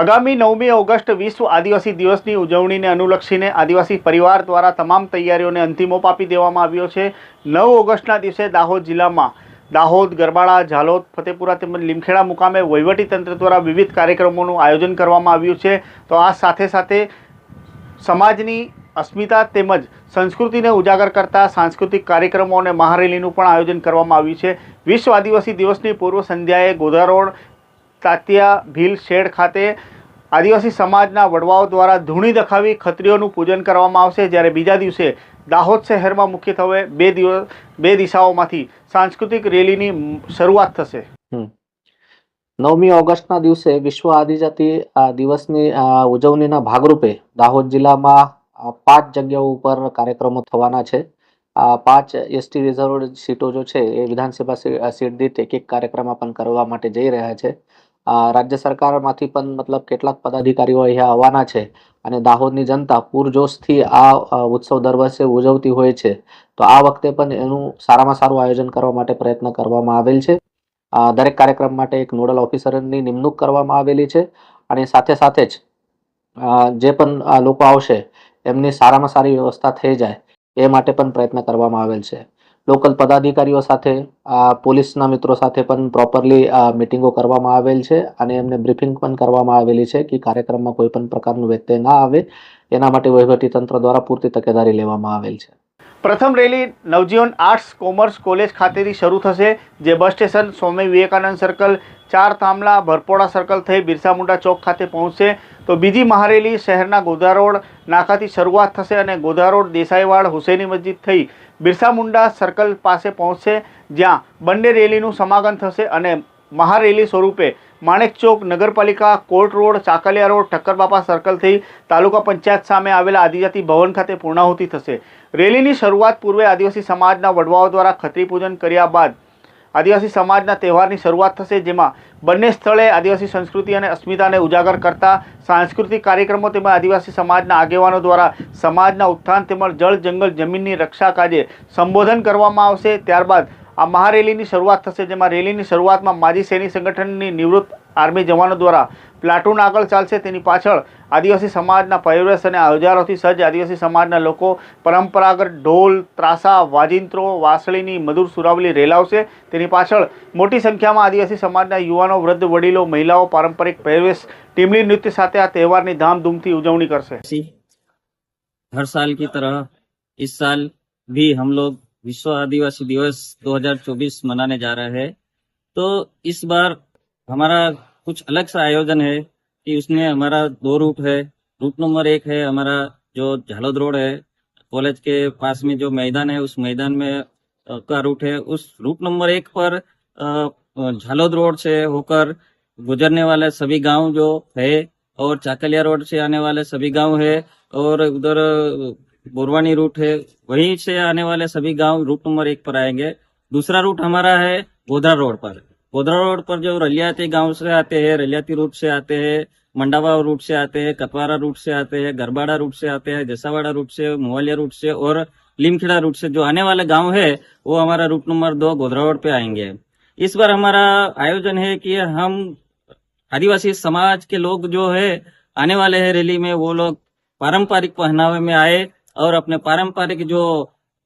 આગામી નવમી ઓગસ્ટ વિશ્વ આદિવાસી દિવસની ઉજવણીને અનુલક્ષીને આદિવાસી પરિવાર દ્વારા તમામ તૈયારીઓને અંતિમ આપી દેવામાં આવ્યો છે. નવ ઓગસ્ટના દિવસે દાહોદ જિલ્લામાં દાહોદ, ગરબાડા, ઝાલોદ, ફતેપુરા તેમજ લીમખેડા મુકામે વહીવટીતંત્ર દ્વારા વિવિધ કાર્યક્રમોનું આયોજન કરવામાં આવ્યું છે. તો આ સાથે સાથે સમાજની અસ્મિતા તેમજ સંસ્કૃતિને ઉજાગર કરતા સાંસ્કૃતિક કાર્યક્રમો અને મહારેલીનું પણ આયોજન કરવામાં આવ્યું છે. વિશ્વ આદિવાસી દિવસની પૂર્વ સંધ્યાએ ગોધા રોડ તાતિયા ભીલ શેડ ખાતે આદિવાસી સમાજના વડવાઓ દ્વારા ધૂણી દખાવી ખત્રીઓનું પૂજન કરવામાં આવશે, જ્યારે બીજા દિવસે દાહોદ શહેરમાં મુખ્યત્વે બે દિવસ, બે દિશાઓમાંથી સાંસ્કૃતિક રેલીની શરૂઆત થશે. નવમી ઓગસ્ટના દિવસે વિશ્વ આદિજાતિ દિવસની ઉજવણીના ભાગરૂપે દાહોદ જિલ્લામાં પાંચ જગ્યાઓ ઉપર કાર્યક્રમો થવાના છે. આ પાંચ એસટી રિઝર્વ સીટો જો છે એ વિધાનસભા સીટ દીઠ એક એક કાર્યક્રમ પણ કરવા માટે જઈ રહ્યા છે. રાજ્ય સરકારમાંથી પણ મતલબ કેટલાક પદાધિકારીઓ અહીંયા આવવાના છે અને દાહોદની જનતા પૂરજોશથી આ ઉત્સવ દર વર્ષે ઉજવતી હોય છે. તો આ વખતે પણ એનું સારામાં સારું આયોજન કરવા માટે પ્રયત્ન કરવામાં આવેલ છે. દરેક કાર્યક્રમ માટે એક નોડલ ઓફિસરની નિમણૂક કરવામાં આવેલી છે અને સાથે સાથે જ જે પણ લોકો આવશે એમની સારામાં સારી વ્યવસ્થા થઈ જાય એ માટે પણ પ્રયત્ન કરવામાં આવેલ છે. લોકલ પદાધિકારીઓ સાથે, આ પોલીસના મિત્રો સાથે પણ પ્રોપરલી મિટિંગો કરવામાં આવેલ છે અને એમને બ્રીફિંગ પણ કરવામાં આવેલી છે કે કાર્યક્રમમાં કોઈ પણ પ્રકારનું વ્યત્યય ના આવે. એના માટે વહીવટી તંત્ર દ્વારા પૂરતી તકેદારી લેવામાં આવેલ છે. પ્રથમ rally Navjivan arts commerce college ખાતેથી શરૂ થશે, જે bus station Swami Vivekananda circle, ચાર થાંભલા, ભરપોડા સર્કલ થઈ બિરસા મુંડા ચોક ખાતે પહોંચશે. તો બીજી મહારેલી શહેરના ગોધારોડ નાકાથી શરૂઆત થશે અને ગોધારોડ દેસાઈવાડ હુસેની મસ્જિદ થઈ બિરસા મુંડા સર્કલ પાસે પહોંચશે, જ્યાં બંને રેલીનું સમાગમ થશે અને મહારેલી સ્વરૂપે માણેક ચોક નગરપાલિકા court road, Chakaliya road, Thakkarbapa circle થઈ તાલુકા પંચાયત સામે આવેલા આદિજાતિ ભવન ખાતે પૂર્ણાહુતિ થશે. રેલીની શરૂઆત પૂર્વે આદિવાસી સમાજના વડવાઓ દ્વારા ખત્રીપૂજન કર્યા બાદ આદિવાસી સમાજના તહેવારની શરૂઆત થશે, જેમાં બંને સ્થળે આદિવાસી સંસ્કૃતિ અને અસ્મિતાને ઉજાગર કરતા સાંસ્કૃતિક કાર્યક્રમો તેમજ આદિવાસી સમાજના આગેવાનો દ્વારા સમાજના ઉત્થાન તેમજ જળ જંગલ જમીનની રક્ષા કાજે સંબોધન કરવામાં આવશે. ત્યારબાદ આ મહારેલીની શરૂઆત થશે જેમાં રેલીની શરૂઆતમાં માજી સૈનિક સંગઠનની નિવૃત્ત આર્મી જવાનો દ્વારા પ્લાટૂન આગળ ચાલશે તેની પાછળ આદિવાસી સમાજના પહેરવેશ અને ઓજારોથી સજ્જ આદિવાસી સમાજના લોકો પરંપરાગત ઢોલ ત્રાસા વાજિંત્રો વાંસળીની મધુર સુરાવલી રેલાવશે તેની પાછળ મોટી સંખ્યામાં આદિવાસી સમાજના યુવાનો વૃદ્ધ વડીલો મહિલાઓ પારંપરિક પહેરવેશ ટીમલી નૃત્ય સાથે આ તહેવારની ધામધૂમથી ઉજવણી કરશે ऐसी हर साल की तरह इस साल भी हम लोग विश्व आदिवासी दिवस 2024 मनाने जा रहा है। तो इस बार हमारा कुछ अलग सा आयोजन है कि उसमें हमारा दो रूट है। रूट नंबर एक है हमारा जो झालोद रोड है। कॉलेज के पास में जो मैदान है, उस मैदान में का रूट है। उस रूट नंबर एक पर झालोद रोड से होकर गुजरने वाले सभी गाँव जो है और चाकलिया रोड से आने वाले सभी गाँव है और उधर बोरवानी रूट है, वहीं से आने वाले सभी गाँव रूट नंबर एक पर आएँगे। दूसरा रूट हमारा है गोधरा रोड पर। गोधरा रोड पर जो रलियाती गाँव से आते हैं, रलियाती रूट से आते हैं, मंडावा रूट से आते हैं, कतवारा रूट से आते हैं, गरबाड़ा रूट से आते हैं, जसावाड़ा रूट से मोवालिया रूट से और लिमखेड़ा रूट से जो आने वाले गाँव है, वो हमारा रूट नंबर दो गोधरा रोड पे आएँगे। इस बार हमारा आयोजन है कि हम आदिवासी समाज के लोग जो है, आने वाले हैं रैली में, वो लोग पारंपरिक पहनावे में आए और अपने पारंपरिक जो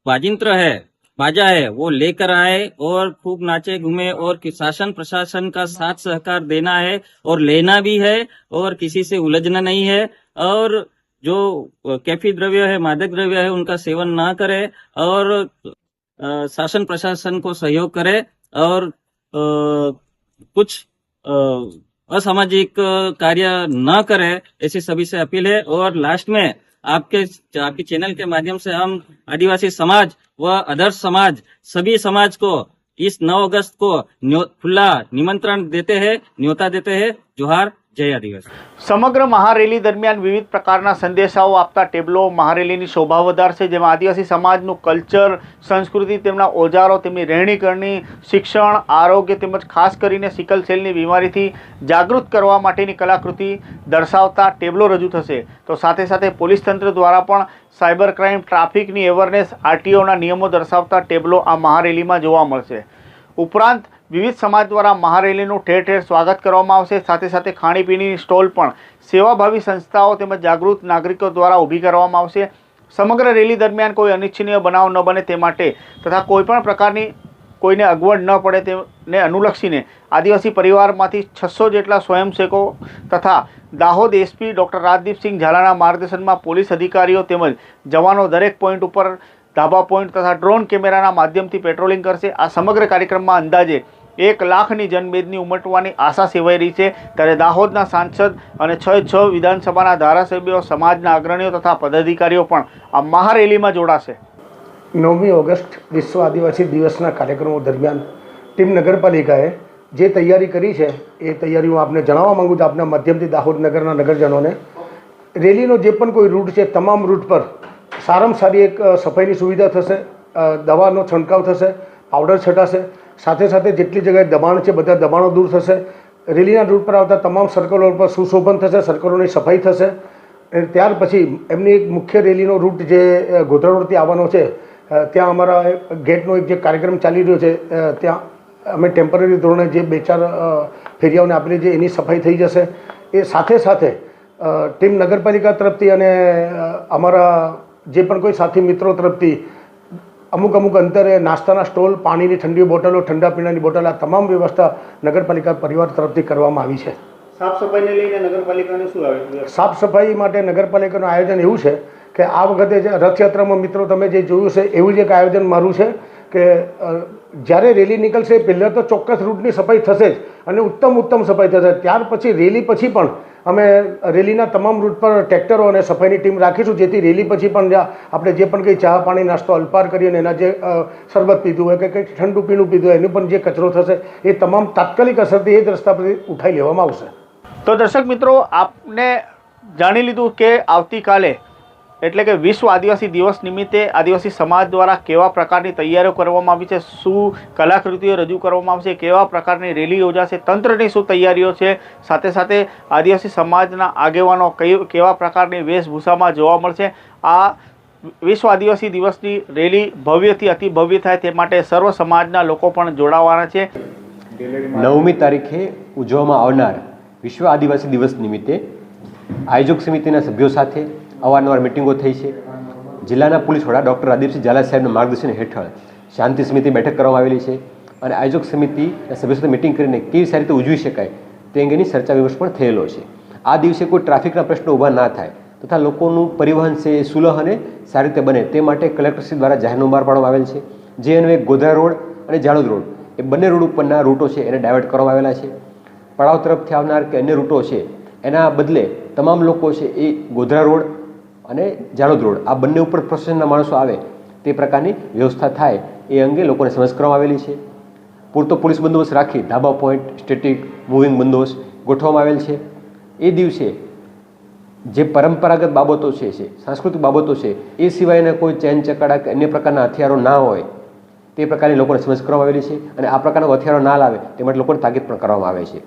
वाजिंत्र है बाजा है वो लेकर आए और खूब नाचे घूमे और शासन प्रशासन का साथ सहकार देना है और लेना भी है और किसी से उलझना नहीं है और जो कैफी द्रव्य है मादक द्रव्य है उनका सेवन ना करे और शासन प्रशासन को सहयोग करे और अ, कुछ असामाजिक कार्य न करे ऐसी सभी से अपील है और लास्ट में आपके आपके चैनल के माध्यम से हम आदिवासी समाज व अदर्श समाज, सभी समाज को इस 9 अगस्त को खुला निमंत्रण देते हैं, न्योता देते हैं, जोहार જય આદિવાસી. સમગ્ર મહારેલી દરમિયાન વિવિધ પ્રકારના સંદેશાઓ આપતા ટેબલો મહારેલીની શોભા વધારશે, જેમાં આદિવાસી સમાજનું કલ્ચર, સંસ્કૃતિ, તેમના ઓજારો, તેમની રહેણીકરણી, શિક્ષણ, આરોગ્ય તેમજ ખાસ કરીને સિકલ સેલની બીમારીથી જાગૃત કરવા માટેની કલાકૃતિ દર્શાવતા ટેબલો રજૂ થશે. તો સાથે સાથે પોલીસ તંત્ર દ્વારા પણ સાયબર ક્રાઇમ ટ્રાફિકની અવેરનેસ આરટીઓના નિયમો દર્શાવતા ટેબલો આ મહારેલીમાં જોવા મળશે. ઉપરાંત વિવિધ સમાજ દ્વારા મહારેલીનું ઠેર ઠેર સ્વાગત કરવામાં આવશે. સાથે સાથે ખાણીપીણીની સ્ટોલ પણ સેવાભાવી સંસ્થાઓ તેમજ જાગૃત નાગરિકો દ્વારા ઊભી કરવામાં આવશે. સમગ્ર રેલી દરમિયાન કોઈ અનિચ્છનીય બનાવ ન બને તે માટે તથા કોઈપણ પ્રકારની કોઈને અગવડ ન પડે તેને અનુલક્ષીને આદિવાસી પરિવારમાંથી છસો જેટલા સ્વયંસેવકો તથા દાહોદ એસપી ડૉક્ટર રાજદીપસિંહ ઝાલાના માર્ગદર્શનમાં પોલીસ અધિકારીઓ તેમજ જવાનો દરેક પોઈન્ટ ઉપર ધાબા પોઈન્ટ તથા ડ્રોન કેમેરાના માધ્યમથી પેટ્રોલિંગ કરશે. આ સમગ્ર કાર્યક્રમમાં અંદાજે એક લાખની જનમેદની ઉમટવાની આશા સેવાઈ રહી છે. ત્યારે દાહોદના સાંસદ અને છ છ વિધાનસભાના ધારાસભ્યો, સમાજના અગ્રણીઓ તથા પદાધિકારીઓ પણ આ મહારેલીમાં જોડાશે. નવમી ઓગસ્ટ વિશ્વ આદિવાસી દિવસના કાર્યક્રમો દરમિયાન ટીમ નગરપાલિકાએ જે તૈયારી કરી છે, એ તૈયારી હું આપને જણાવવા માગું છું, આપના માધ્યમથી દાહોદ નગરના નગરજનોને. રેલીનો જે પણ કોઈ રૂટ છે, તમામ રૂટ પર સારામાં સારી એક સફાઈની સુવિધા થશે દવાનો છંટકાવ થશે, પાવડર છટાશે સાથે સાથે જેટલી જગ્યાએ દબાણ છે બધા દબાણો દૂર થશે. રેલીના રૂટ પર આવતા તમામ સર્કલો પર સુશોભન થશે સર્કલોની સફાઈ થશે. અને ત્યાર પછી એમની એક મુખ્ય રેલીનો રૂટ જે અ, ગોધરા રોડથી આવવાનો છે ત્યાં અમારા ગેટનો એક જે કાર્યક્રમ ચાલી રહ્યો છે ત્યાં અમે ટેમ્પરરી ધોરણે જે બે ચાર ફેરિયાઓને આપેલી છે એની સફાઈ થઈ જશે. એ સાથે સાથે ટીમ નગરપાલિકા તરફથી અને અમારા જે પણ કોઈ સાથી મિત્રો તરફથી અમુક અમુક અંતરે નાસ્તાના સ્ટોલ પાણીની ઠંડી બોટલો ઠંડા પીણાની બોટલ આ તમામ વ્યવસ્થા નગરપાલિકા પરિવાર તરફથી કરવામાં આવી છે. સાફ સફાઈને લઈને નગરપાલિકાને શું આવે? સાફ સફાઈ માટે નગરપાલિકાનું આયોજન એવું છે કે આ વખતે જે રથયાત્રામાં મિત્રો તમે જે જોયું છે એવું જ એક આયોજન મારું છે. કે જ્યારે રેલી નીકળશે, પહેલાં તો ચોક્કસ રૂટની સફાઈ થશે જ અને ઉત્તમ ઉત્તમ સફાઈ થશે. ત્યાર પછી, રેલી પછી પણ અમે રેલીના તમામ રૂટ પર ટ્રેક્ટરો અને સફાઈની ટીમ રાખીશું, જેથી રેલી પછી પણ આપણે જે પણ કંઈ ચા પાણી નાસ્તો અલ્પાર કરીએ અને એના જે શરબત પીધું હોય કે કંઈક ઠંડુ પીણું પીધું હોય, એનું પણ જે કચરો થશે, એ તમામ તાત્કાલિક અસરથી એ જ રસ્તા પરથી ઉઠાઈ લેવામાં આવશે. તો દર્શક મિત્રો, આપને જાણી લીધું કે આવતીકાલે એટલે કે વિશ્વ આદિવાસી દિવસ નિમિત્તે આદિવાસી સમાજ દ્વારા કેવા પ્રકારની તૈયારીઓ કરવામાં આવી છે, શું કલાકૃતિઓ રજૂ કરવામાં આવશે, કેવા પ્રકારની રેલી યોજાશે, તંત્રની શું તૈયારીઓ છે, સાથે સાથે આદિવાસી સમાજના આગેવાનો કઈ, કેવા પ્રકારની વેશભૂષામાં જોવા મળશે, આ વિશ્વ આદિવાસી દિવસની રેલી ભવ્યથી અતિ ભવ્ય થાય તે માટે સર્વ સમાજના લોકો પણ જોડાવાના છે. નવમી તારીખે ઉજવવામાં આવનાર વિશ્વ આદિવાસી દિવસ નિમિત્તે આયોજક સમિતિના સભ્યો સાથે અવારનવાર મિટિંગો થઈ છે. જિલ્લાના પોલીસ વડા ડૉક્ટર રાદીપસિંહ ઝાલા સાહેબના માર્ગદર્શન હેઠળ શાંતિ સમિતિ બેઠક કરવામાં આવેલી છે અને આયોજક સમિતિના સભ્યો સાથે મિટિંગ કરીને કેવી સારી રીતે ઉજવી શકાય તે અંગેની ચર્ચા વિમર્શ પણ થયેલો છે. આ દિવસે કોઈ ટ્રાફિકના પ્રશ્નો ઊભા ના થાય તથા લોકોનું પરિવહન છે એ સુલભ અને સારી રીતે બને તે માટે કલેક્ટરશ્રી દ્વારા જાહેરનું બહાર પાડવામાં આવેલ છે. જે અન્વયે ગોધરા રોડ અને જાડોદ રોડ એ બંને રોડ ઉપરના રૂટો છે એને ડાયવર્ટ કરવામાં આવેલા છે. પડાવ તરફથી આવનાર કે અન્ય રૂટો છે એના બદલે તમામ લોકો છે એ ગોધરા રોડ અને જાડોદ રોડ આ બંને ઉપર પ્રોસેસના માણસો આવે, તે પ્રકારની વ્યવસ્થા થાય, એ અંગે લોકોને સમજ કરવામાં આવેલી છે. પૂરતો પોલીસ બંદોબસ્ત રાખી ધાબા પોઈન્ટ સ્ટેટિક મૂવિંગ બંદોબસ્ત ગોઠવવામાં આવેલ છે. એ દિવસે જે પરંપરાગત બાબતો છે છે સાંસ્કૃતિક બાબતો છે, એ સિવાયના કોઈ ચેન, ચકડા કે અન્ય પ્રકારના હથિયારો ના હોય, તે પ્રકારની લોકોને સમજ કરવામાં આવેલી છે અને આ પ્રકારના હથિયારો ના લાવે, તે માટે લોકોને તાકીદ પણ કરવામાં આવે છે.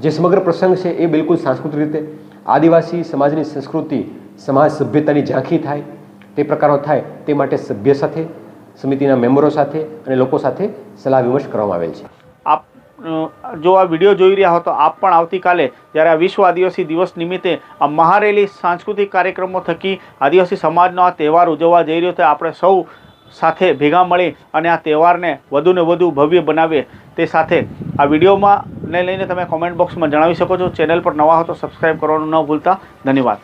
જે સમગ્ર પ્રસંગ છે, એ બિલકુલ સાંસ્કૃતિક રીતે આદિવાસી સમાજની સંસ્કૃતિ સમાજ સભ્યતાની ઝાંખી થાય, તે પ્રકારનો થાય, તે માટે સભ્ય સાથે, સમિતિના મેમ્બરો સાથે અને લોકો સાથે સલાહ વિમર્શ કરવામાં આવેલ છે. આપ જો આ વીડિયો જોઈ રહ્યા હો તો આપ પણ આવતીકાલે જ્યારે આ વિશ્વ આદિવાસી દિવસ નિમિત્તે આ મહારેલી સાંસ્કૃતિક કાર્યક્રમો થકી આદિવાસી સમાજનો આ તહેવાર ઉજવવા જઈ રહ્યો છે, આપણે સૌ સાથે ભેગા મળી અને આ તહેવારને વધુને વધુ ભવ્ય બનાવીએ તે સાથે આ વિડીયોમાં ને લઈને તમે કોમેન્ટ બોક્સમાં જણાવી શકો છો. ચેનલ પર નવા હો તો સબસ્ક્રાઈબ કરવાનું ન ભૂલતા. ધન્યવાદ.